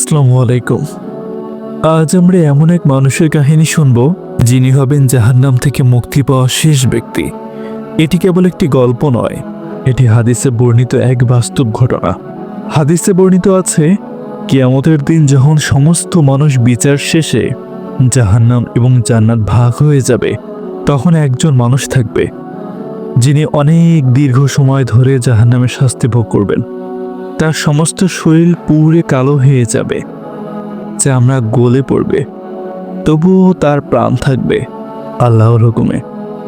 আসসালামু আলাইকুম। আজ আমরা এমন এক মানুষের কাহিনী শুনব, যিনি হবেন জাহান্নাম থেকে মুক্তি পাওয়া শেষ ব্যক্তি। এটি কেবল একটি গল্প নয়, এটি হাদিসে বর্ণিত এক বাস্তব ঘটনা। হাদিসে বর্ণিত আছে, কিয়ামতের দিন যখন সমস্ত মানুষ বিচার শেষে জাহান্নাম এবং জান্নাত ভাগ হয়ে যাবে, তখন একজন মানুষ থাকবে, যিনি অনেক দীর্ঘ সময় ধরে জাহান্নামের শাস্তি ভোগ করবেন। তার সমস্ত শরীর পুড়ে কালো হয়ে যাবে চামড়া গলে পড়বে। তবুও তার প্রাণ থাকবে আল্লাহর হুকুমে।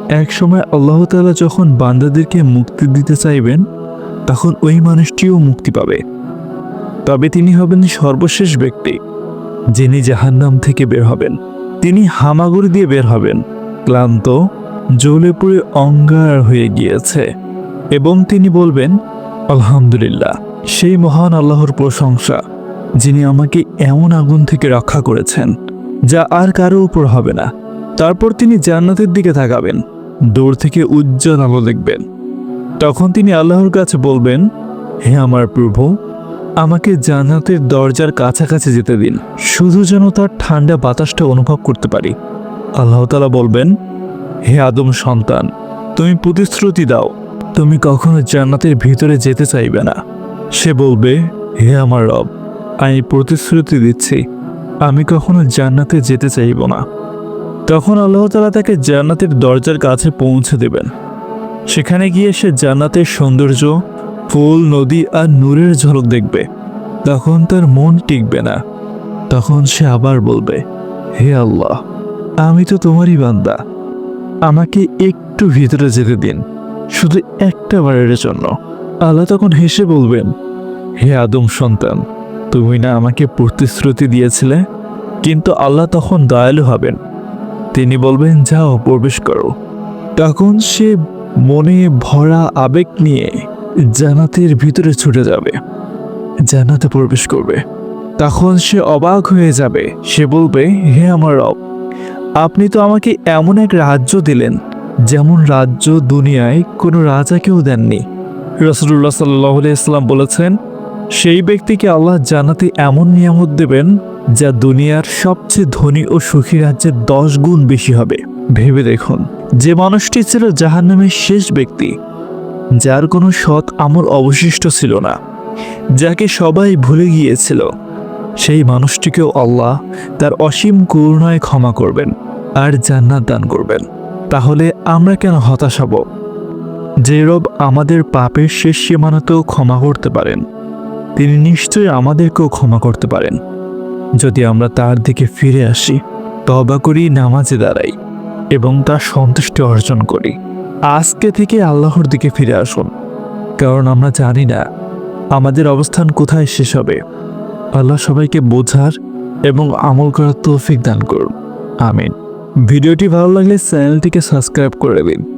এক সময় আল্লাহ তাআলা যখন বান্দাদেরকে মুক্তি দিতে চাইবেন, তখন ওই মানুষটিও মুক্তি পাবে। তবে তিনি হবেন সর্বশেষ ব্যক্তি, যিনি জাহান্নাম থেকে বের হবেন। তিনি হামাগুড়ি দিয়ে বের হবেন, ক্লান্ত, জ্বলে পুড়ে অঙ্গার হয়ে গিয়েছে। এবং তিনি বলবেন, আলহামদুলিল্লাহ। সেই মহান আল্লাহর প্রশংসা, যিনি আমাকে এমন আগুন থেকে রক্ষা করেছেন, যা আর কারও উপর হবে না। তারপর তিনি জান্নাতের দিকে তাকাবেন, দূর থেকে উজ্জ্বল আলো দেখবেন। তখন তিনি আল্লাহর কাছে বলবেন, হে আমার প্রভু, আমাকে জান্নাতের দরজার কাছাকাছি যেতে দিন। শুধু যেন তার ঠান্ডা বাতাসটা অনুভব করতে পারি। আল্লাহ তালা বলবেন, হে আদম সন্তান, তুমি প্রতিশ্রুতি দাও। তুমি কখনো জান্নাতের ভিতরে যেতে চাইবে না। সে বলবে, হে আমার রব, আমি প্রতিশ্রুতি দিচ্ছি। আমি কখনো জান্নাতে যেতে চাইব না। তখন আল্লাহ তালা তাকে জান্নাতের দরজার কাছে পৌঁছে দেবেন। সেখানে গিয়ে সে জান্নাতের সৌন্দর্য, ফুল, নদী আর নূরের ঝলক দেখবে। তখন তার মন টিকবে না। তখন সে আবার বলবে, হে আল্লাহ, আমি তো তোমারই বান্দা। আমাকে একটু ভিতরে যেতে দিন, শুধু একটা বারের জন্য। আল্লাহ তখন হেসে বলবেন, হে আদম সন্তান, তুমি না আমাকে প্রতিশ্রুতি দিয়েছিলে, কিন্তু আল্লাহ তখন দয়ালু হবেন। তিনি বলবেন, যাও, প্রবেশ করো। তখন সে মনে ভরা আবেগ নিয়ে জানাতের ভিতরে ছুটে যাবে জানাতে প্রবেশ করবে। তখন সে অবাক হয়ে যাবে। সে বলবে, হে আমার রব, আপনি তো আমাকে এমন এক রাজ্য দিলেন, যেমন রাজ্য দুনিয়ায় কোনো রাজাকেও দেননি। রসুল্লাহ সাল্লাহ ইসলাম বলেছেন, সেই ব্যক্তিকে আল্লাহ জানাতে এমন নিয়ামত দেবেন যা দুনিয়ার সবচেয়ে ধনী ও সুখী রাজ্যের দশ গুণ বেশি হবে। ভেবে দেখুন, যে মানুষটি ছিল জাহান্নামের শেষ ব্যক্তি, যার কোনো সৎ আমল অবশিষ্ট ছিল না, যাকে সবাই ভুলে গিয়েছিল, সেই মানুষটিকেও আল্লাহ তার অসীম করুণায় ক্ষমা করবেন আর জান্নাত দান করবেন। তাহলে আমরা কেন হতাশ হব? যে রব আমাদের পাপের শেষ সীমানাতেও ক্ষমা করতে পারেন, তিনি নিশ্চয়ই আমাদেরকেও ক্ষমা করতে পারেন। যদি আমরা তার দিকে ফিরে আসি তবা করি, নামাজে দাঁড়াই এবং তার সন্তুষ্টি অর্জন করি। আজকে থেকে আল্লাহর দিকে ফিরে আসুন, কারণ আমরা জানি না আমাদের অবস্থান কোথায় শেষ হবে। আল্লাহ সবাইকে বোঝার এবং আমল করার তৌফিক দান করুন। আমিন। ভিডিওটি ভালো লাগলে চ্যানেলটিকে সাবস্ক্রাইব করে দিন।